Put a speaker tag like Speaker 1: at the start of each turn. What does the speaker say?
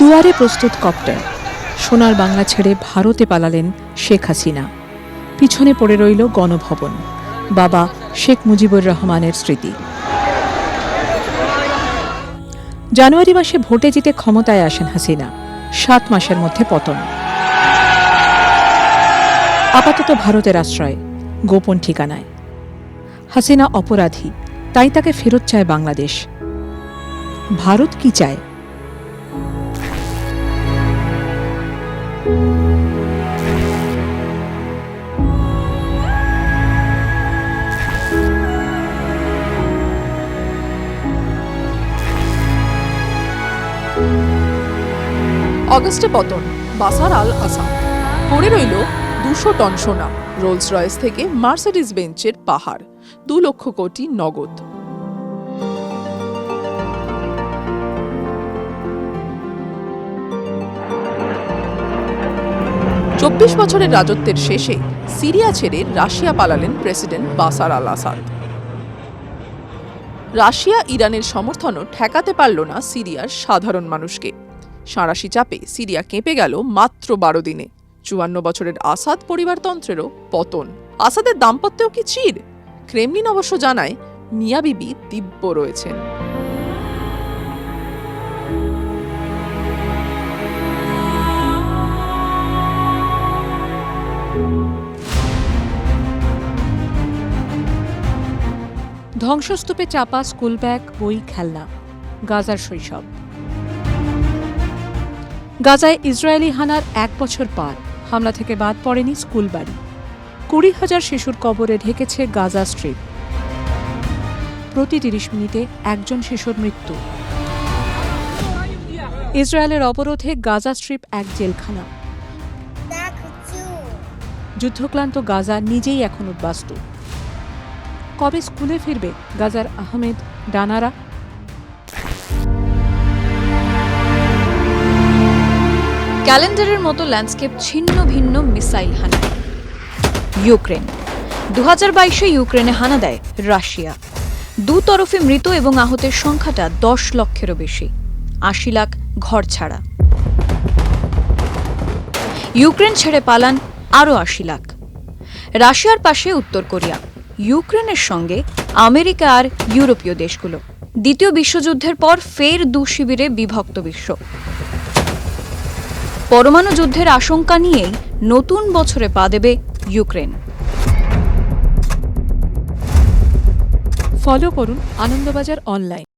Speaker 1: দুয়ারে প্রস্তুত কপ্টার সোনার বাংলা ছেড়ে ভারতে পালালেন শেখ হাসিনা। পিছনে পড়ে রইল গণভবন। বাবা শেখ মুজিবুর রহমানের স্মৃতি। জানুয়ারি মাসে ভোটে জিতে ক্ষমতায় আসেন হাসিনা। সাত মাসের মধ্যে পতন। আপাতত ভারতের আশ্রয়, গোপন ঠিকানায়। হাসিনা অপরাধী, তাই তাকে ফেরত চায় বাংলাদেশ। ভারত কি চায়?
Speaker 2: অগস্টে পতন, বাসার আল আসাম। পড়ে রইল দুশো টন সোনা রোলস রয়েস থেকে মার্সিডিজ বেঞ্চের পাহাড়, দু লক্ষ কোটি নগদ। চব্বিশ বছরের রাজত্বের শেষে সিরিয়া ছেড়ে রাশিয়া পালালেন প্রেসিডেন্ট বাসার আল আসাদ রাশিয়া ইরানের সমর্থনও ঠেকাতে পারল না সিরিয়ার সাধারণ মানুষকে। সাঁড়াশি চাপে সিরিয়া কেঁপে গেল মাত্র বারো দিনে। চুয়ান্ন বছরের আসাদ পরিবারতন্ত্রেরও পতন। আসাদের দাম্পত্যেও কি চির? ক্রেমলিন অবশ্য জানায় মিয়া বিবি দিব্য রয়েছেন।
Speaker 1: ধ্বংসস্তূপে চাপা স্কুল ব্যাগ বই খেলনা। গাজার শৈশব। গাজায় ইসরায়েলি হানার এক বছর পার। হামলা থেকে বাদ পড়েনি স্কুল বাড়ি। কুড়ি হাজার শিশুর কবরে ঢেকেছে গাজা স্ট্রিপ। প্রতি তিরিশ মিনিটে একজন শিশুর মৃত্যু। ইসরায়েলের অবরোধে গাজা স্ট্রিপ এক জেলখানা। যুদ্ধক্লান্ত গাজা নিজেই এখন উদ্বাস্তু কবে স্কুলে ফিরবে গাজার আহমেদ, ডানারা?
Speaker 3: ক্যালেন্ডারের মতো ল্যান্ডস্কেপ ছিন্ন ভিন্ন মিসাইল হানা। ইউক্রেন। দু হাজার বাইশে ইউক্রেনে হানা দেয় রাশিয়া। দু তরফে মৃত এবং আহতের সংখ্যাটা দশ লক্ষেরও বেশি। আশি লাখ ঘর ছাড়া। ইউক্রেন ছেড়ে পালান আরও আশি লাখ। রাশিয়ার পাশে উত্তর কোরিয়া। ইউক্রেনের সঙ্গে আমেরিকা আর ইউরোপীয় দেশগুলো। দ্বিতীয় বিশ্বযুদ্ধের পর ফের দু শিবিরে বিভক্ত বিশ্ব। পরমাণু যুদ্ধের আশঙ্কা নিয়েই নতুন বছরে পা দেবে ইউক্রেন।
Speaker 1: ফলো করুন আনন্দবাজার অনলাইন।